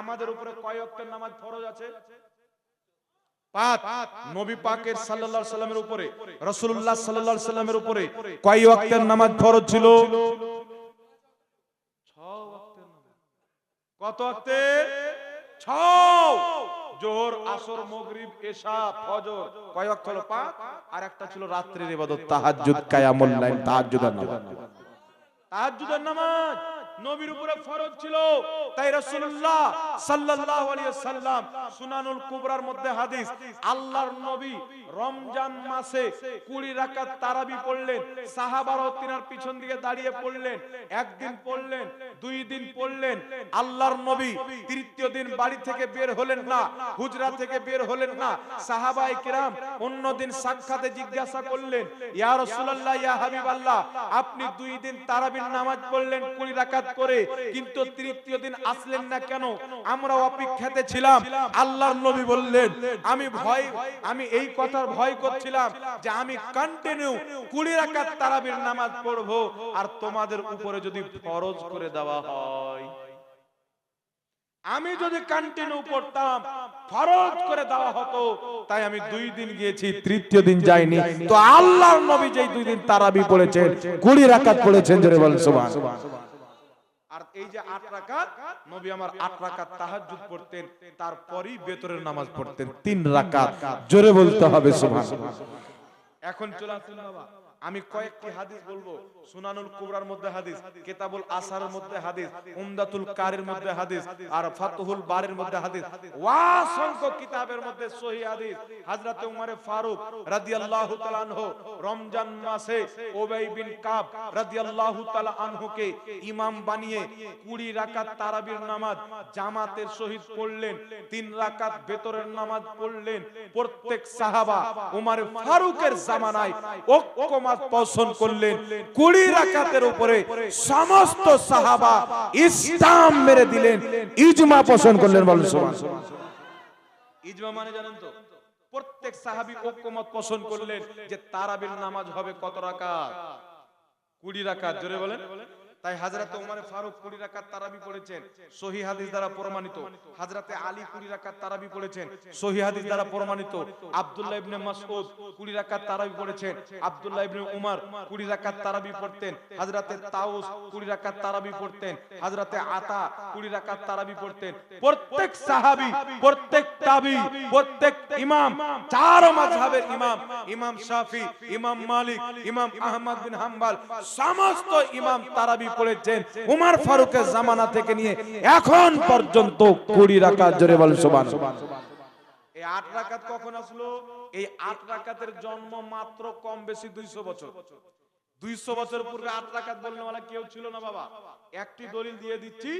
আমাদের উপরে কয় ওয়াক্তের নামাজ ফরজ আছে? পাঁচ নবী পাকের সাল্লাল্লাহু আলাইহি সাল্লামের উপরে রাসূলুল্লাহ সাল্লাল্লাহু আলাইহি সাল্লামের উপরে কয় ওয়াক্তের নামাজ ফরজ ছিল? ছয় ওয়াক্তের নামাজ। কত ওয়াক্তের ছয়। জোহর আসর মাগরিব এশা ফজর। কয় ওয়াক্ত হলো পাঁচ? আর একটা ছিল রাত্রির ইবাদত তাহাজ্জুদ কিয়ামুল লাইল তাহাজ্জুদের নামাজ। তাহাজ্জুদের নামাজ। নবীর উপরে ফরজ ছিল। তাই রাসূলুল্লাহ সাল্লাল্লাহু আলাইহি সাল্লাম সুনানুল কুবরার মধ্যে হাদিস, আল্লাহর নবী রমজান মাসে 20 রাকাত তারাবি পড়লেন, সাহাবারাও তিনার পিছন দিকে দাঁড়িয়ে পড়লেন, একদিন পড়লেন, দুই দিন পড়লেন, আল্লাহর নবী তৃতীয় দিন বাড়ি থেকে বের হলেন না, হুজরা থেকে বের হলেন না সাহাবাই কিরাম অন্যদিন সাক্ষাতে জিজ্ঞাসা করলেন, ইয়া রাসূলুল্লাহ, ইয়া হাবিবাল্লাহ, আপনি দুই দিন তারাবির নামাজ পড়লেন 20 রাকাত করে, কিন্তু তৃতীয় দিন আসলেন না কেন? আমরা অপেক্ষাতে ছিলাম। আল্লাহর নবী বললেন, আমি ভয়, আমি এই কথার ভয় করছিলাম যে আমি কন্টিনিউ 20 রাকাত তারাবির নামাজ পড়ব আর তোমাদের উপরে যদি ফরজ করে দেওয়া হয়। আমি যদি কন্টিনিউ পড়তাম, ফরজ করে দেওয়া হতো, তাই আমি দুই দিন গিয়েছি, তৃতীয় দিন যাইনি। তো আল্লাহর নবী যেই দুই দিন তারাবি পড়েছেন, কুড়ি রাকাত পড়েছেন, জোরে বলেন সুবহান আর এই যে আট রাকাত, নবী আমার আট রাকাত তাহাজ্জুদ পড়তেন, তারপরেই বেতরের নামাজ পড়তেন। তিন রাকাত। জোরে বলতে হবে, সুবহানাল্লাহ। এখন চলে আসুন বাবা আমি কয়েকটি হাদিস বলব। সুনানুল কুবরার মধ্যে হাদিস, কিতাবুল আসারের মধ্যে হাদিস, উমদাতুল কারির মধ্যে হাদিস, আর ফাতহুল বারের মধ্যে হাদিস। অসংখ্য কিতাবের মধ্যে সহি হাদিস। হযরত উমর ফারুক রাদিয়াল্লাহু তাআলা আনহু, রমজান মাসে উবাই বিন কাব রাদিয়াল্লাহু তাআলা আনহুকে ইমাম বানিয়ে 20 রাকাত তারাবির নামাজ জামাতের সহিত পড়লেন, তিন রাকাত ভেতরের নামাজ পড়লেন। প্রত্যেক সাহাবা উমর ফারুকের জামানায় ঐক্যমত পোষণ করলেন। 20 রাকাতের উপরে সমস্ত সাহাবা ইসলাম মেরে দিলেন। ইজমা পোষণ করলেন বলেন ইজমা মানে জানেন তো, প্রত্যেক সাহাবি ঐক্যমত পোষণ করলেন যে তারাবির নামাজ হবে কত রাকাত? 20 রাকাত, জোরে বলেন। তাই হাজরাতে ওমর ফারুক 20 রাকাত তারাবি পড়েছেন, সহি হাদিস দ্বারা প্রমাণিত। হাজরাতে আলী 20 রাকাত তারাবি পড়েছেন, সহি হাদিস দ্বারা প্রমাণিত। আব্দুল্লাহ ইবনে মাসউদ 20 রাকাত তারাবি পড়েছেন, আব্দুল্লাহ ইবনে উমর 20 রাকাত তারাবি পড়তেন, হাজরাতে তাউস 20 রাকাত তারাবি পড়তেন, হাজরাতে আতা 20 রাকাত তারাবি পড়তেন। প্রত্যেক সাহাবী, প্রত্যেক তাবি, প্রত্যেক ইমাম, চার মাযহাবের ইমাম ইমাম শাফি, ইমাম মালিক, ইমাম আহমদ বিন হাম্বল, সমস্ত ইমাম তারাবি পড়েছেন উমার ফারুকের জামানা থেকে নিয়ে এখন পর্যন্ত কুড়ি রাখা জোরে বল সুবহান এই আট রাকাত কখন আসলো? এই আট রাকাতের জন্ম মাত্র কম বেশি 200 বছর। 200 বছর পূর্বে আট রাকাত বলনে वाला কেউ ছিল না বাবা। একটি দলিল দিয়ে দিচ্ছি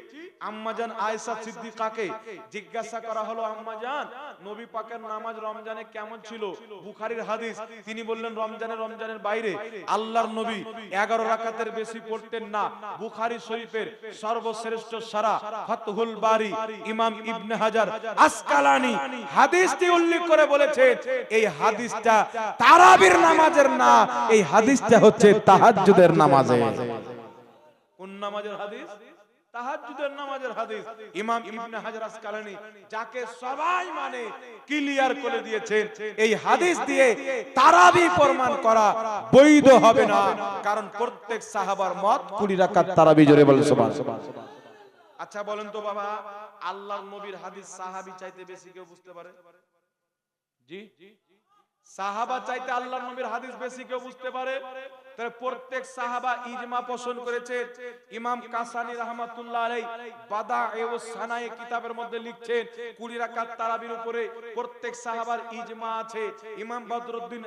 আম্মাজান আয়েশা সিদ্দিকাকে জিজ্ঞাসা করা হলো আম্মাজান নবী পাকের নামাজ রমজানে কেমন ছিল? বুখারীর হাদিস, তিনি বললেন, রমজানে রমজানের বাইরে আল্লাহর নবী 11 রাকাতের বেশি পড়তেন না। বুখারী শরীফের সর্বশ্রেষ্ঠ সারা ফাতহুল বারি ইমাম ইবনে হাজার আসকালানি হাদিসটি উল্লেখ করে বলেছেন, এই হাদিসটা তারাবির নামাজের না, এই হাদিসটা হচ্ছে তাহাজ্জুদের নামাজে। কোন নামাজের হাদিস? তাহাজ্জুদের নামাজের হাদিস। ইমাম ইবনে হাজার আসকালানি যাকে সবাই মানে ক্লিয়ার করে দিয়েছেন, এই হাদিস দিয়ে তারাবি প্রমাণ করা বৈধ হবে না। কারণ প্রত্যেক সাহাবার মত 20 রাকাত তারাবি জোরে আচ্ছা বলেন তো বাবা, আল্লাহর নবীর হাদিস সাহাবী চাইতে বেশি কেউ বুঝতে পারে? জি? সাহাবা চাইতে আল্লাহর নবীর হাদিস বেশি কেউ বুঝতে পারে? প্রত্যেক সাহাবা ইজমা পোষণ করেছে। ইমাম কাসানি সানায়ে কিতাবের মধ্যে লিখছেন 20 রাকাত তারাবির উপরে প্রত্যেক সাহাবার ইজমা আছে। ইমাম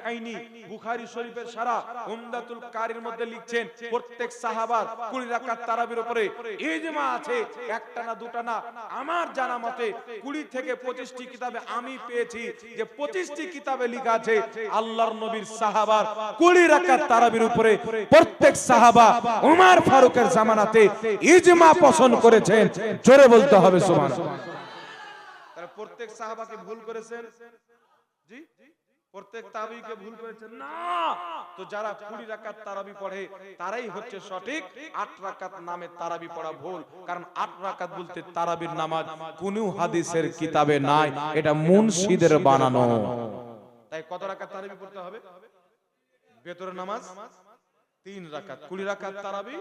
আইনি বুখারী শরীফের সারা উমদাতুল কারির মধ্যে লিখছেন, প্রত্যেক সাহাবার 20 রাকাত তারাবির উপরে ইজমা আছে। একটা না দুটা না, আমার জানা মতে 20 থেকে 25টি কিতাবে আমি পেয়েছি যে 25টি কিতাবে লেখা আছে, আল্লাহর নবীর সাহাবার 20 রাকাত তারাবির উপরে প্রত্যেক সাহাবা উমর ফারুকের জামানাতে ইজমা পোষণ করেছেন। জোরে বলতে হবে তারা প্রত্যেক সাহাবাকে ভুল করেছেন? জি? প্রত্যেক তাবিকে ভুল করেছে না! তো যারা কুড়ি রাকাত তারাবি পড়ে তারাই হচ্ছে সঠিক। আট রাকাত নামে তারাবি পড়া ভুল। কারণ আট রাকাত বলতে তারাবির নামাজ কোন হাদিসের কিতাবে নাই। এটা মুনশিদের বানানো। তাই কত রাকাত তারাবি পড়তে হবে? বেতরের নামাজ? তিন রাকাত, কুড়ি রাকাত তারাবি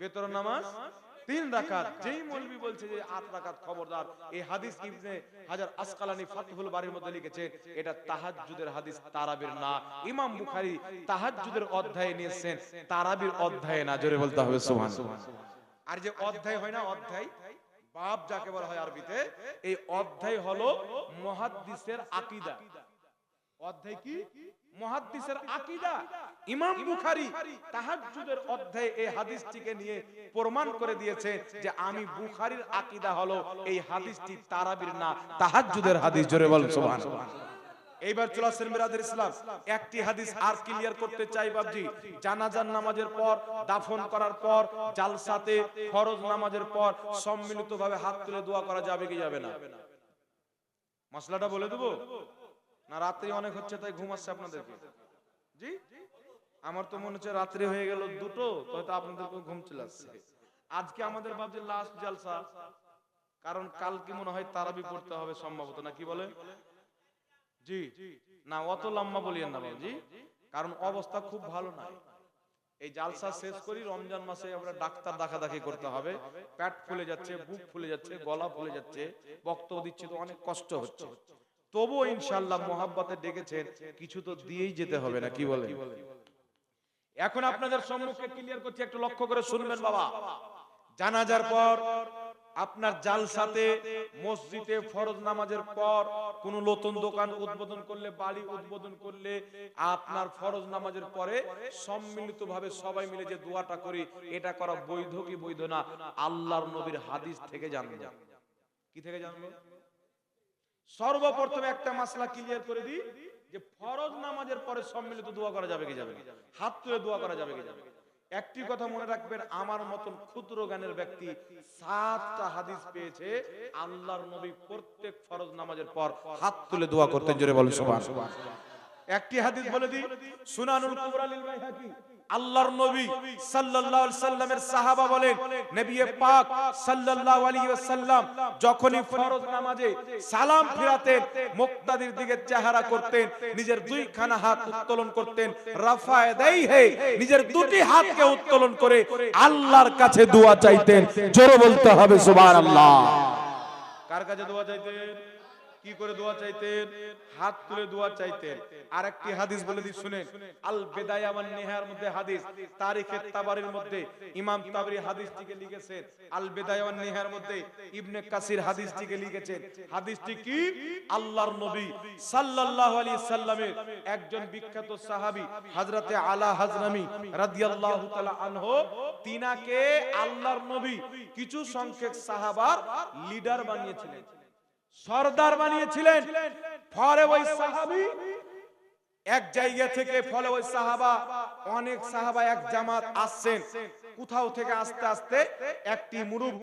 বেতরের নামাজ, তিন রাকাত। যেই মৌলবি বলছে যে আট রাকাত খবরদার, এই হাদিস ইবনে হাজার আসকালানি ফাতহুল বাড়ির মধ্যে লিখেছে, এটা তাহাজ্জুদের হাদিস, তারাবির না। ইমাম বুখারী তাহাজ্জুদের অধ্যায়ে নিয়েছেন, তারাবির অধ্যায়ে না, জোরে বলতে হবে, সুবহান। আর যে অধ্যায় হয় না, অধ্যায়, বাপ যাকে বলা হয় আরবিতে, এই অধ্যায় হলো মুহাদ্দিসের আকীদা। অধ্যায় কি মুহাদ্দিসের আকীদা। ইমাম বুখারী তাহাজ্জুদের এই হাদিসটিকে নিয়ে প্রমাণ করে দিয়েছে যে আমি বুখারীর আকীদা হলো এই হাদিসটি তারাবির না, তাহাজ্জুদের হাদিস। জোরে বল এইবার মিরাদের ইসলাম। একটি হাদিস আর ক্লিয়ার করতে চাই বাবজি জানাজার নামাজের পর, দাফন করার পর, জালসাতে ফরজ নামাজের পর সম্মিলিতভাবে হাত তুলে দোয়া করা যাবে কি যাবে না? মশলাটা বলে দেবো? না, রাত্রি অনেক হচ্ছে, তাই ঘুম আসছে আপনাদেরকে। জি? আমার তো মনে হচ্ছে রাত্রি হয়ে গেল দুটো হয়তো আপনাদেরকে ঘুম চলে আসছে। আজকে আমাদের ভাবছে লাস্ট জালসা কারণ কালকে মনে হয় তারাবি পড়তে হবে সম্ভবত, না কি বলে? জি। না, অত লম্বা বলিয়েন না বাবুজি কারণ অবস্থা খুব ভালো নাই। এই জালসা শেষ করি, রমজান মাসে আমরা ডাক্তার দেখাদেখি করতে হবে। প্যাট ফুলে যাচ্ছে, বুক ফুলে যাচ্ছে, গলা ফুলে যাচ্ছে, বক্তব্য দিচ্ছে তো অনেক কষ্ট হচ্ছে। তবুও ইনশাল্লাহ মোহাব্বতে ডেকেছেন কিছু তো দিয়েই যেতে হবে না কি বলে এখন আপনাদের সম্মুখে ক্লিয়ার করছি একটু লক্ষ্য করে শুনবেন বাবা। জানাজার পর আপনার জালসাতে মসজিদে ফরজ নামাজের পর কোন নতুন দোকান উদ্বোধন করলে বাড়ি উদ্বোধন করলে আপনার ফরজ নামাজের পরে সম্মিলিত ভাবে সবাই মিলে যে দোয়াটা করি এটা করা বৈধ কি বৈধ না? আল্লাহর নবীর হাদিস থেকে জানবে। কি থেকে জানব? সর্বপ্রথম একটা মাসলা ক্লিয়ার করে দিই যে ফরজ নামাজের পরে সম্মিলিত দোয়া করা যাবে কি যাবে হাত তুলে দোয়া করা যাবে কি যাবে? একটি কথা মনে রাখবেন, আমার মতন ক্ষুদ্র জ্ঞানের ব্যক্তি সাতটা হাদিস পেয়েছে, আল্লাহর নবী প্রত্যেক ফরজ নামাজের পর হাত তুলে দোয়া করতেন, জোরে বলেন সুবহান একটি হাদিস বলে দিই সুনানুল কুবরা লিল বাইহাকি। আল্লাহর নবী সাল্লাল্লাহু আলাইহি সাল্লামের সাহাবা বলেন নবী পাক সাল্লাল্লাহু আলাইহি ওয়াসাল্লাম যখনই ফরজ নামাজে সালাম ফিরাতেন মুক্তাদির দিকে চেহারা করতেন নিজের দুইখানা হাত উত্তোলন করতেন রাফায়ে দেইহে নিজের দুটি হাতকে উত্তোলন করে আল্লাহর কাছে দোয়া চাইতেন। জোরে বলতে হবে সুবহানাল্লাহ। কার কাছে দোয়া চাইতেন? কি করে দোয়া চাইতেন? হাত তুলে দোয়া চাইতেন। আরেকটি হাদিস বলে দিই, শুনেন। আল বেদায়া ওয়ান নিহার মধ্যে হাদিস, তারিখে তাবারির মধ্যে ইমাম তাবরি হাদিসটিকে লিখেছেন। আল বেদায়া ওয়ান নিহার মধ্যে ইবনে কাসির হাদিসটিকে লিখেছেন। হাদিসটি কি? আল্লাহর নবী সাল্লাল্লাহু আলাইহি সাল্লামের একজন বিখ্যাত সাহাবী, হযরতে আলা হাজরামি রাদিয়াল্লাহু তাআলা আনহু, তিনাকে আল্লাহর নবী কিছু সংখ্যক সাহাবার লিডার বানিয়েছিলেন। সর্দার বানিয়েছিলেন ফলে ওই সাহাবি এক জায়গা থেকে ফলে ওই সাহাবা, অনেক সাহাবা, এক জামাত আসছেন। কোথাও থেকে আস্তে আস্তে একটি মুরুব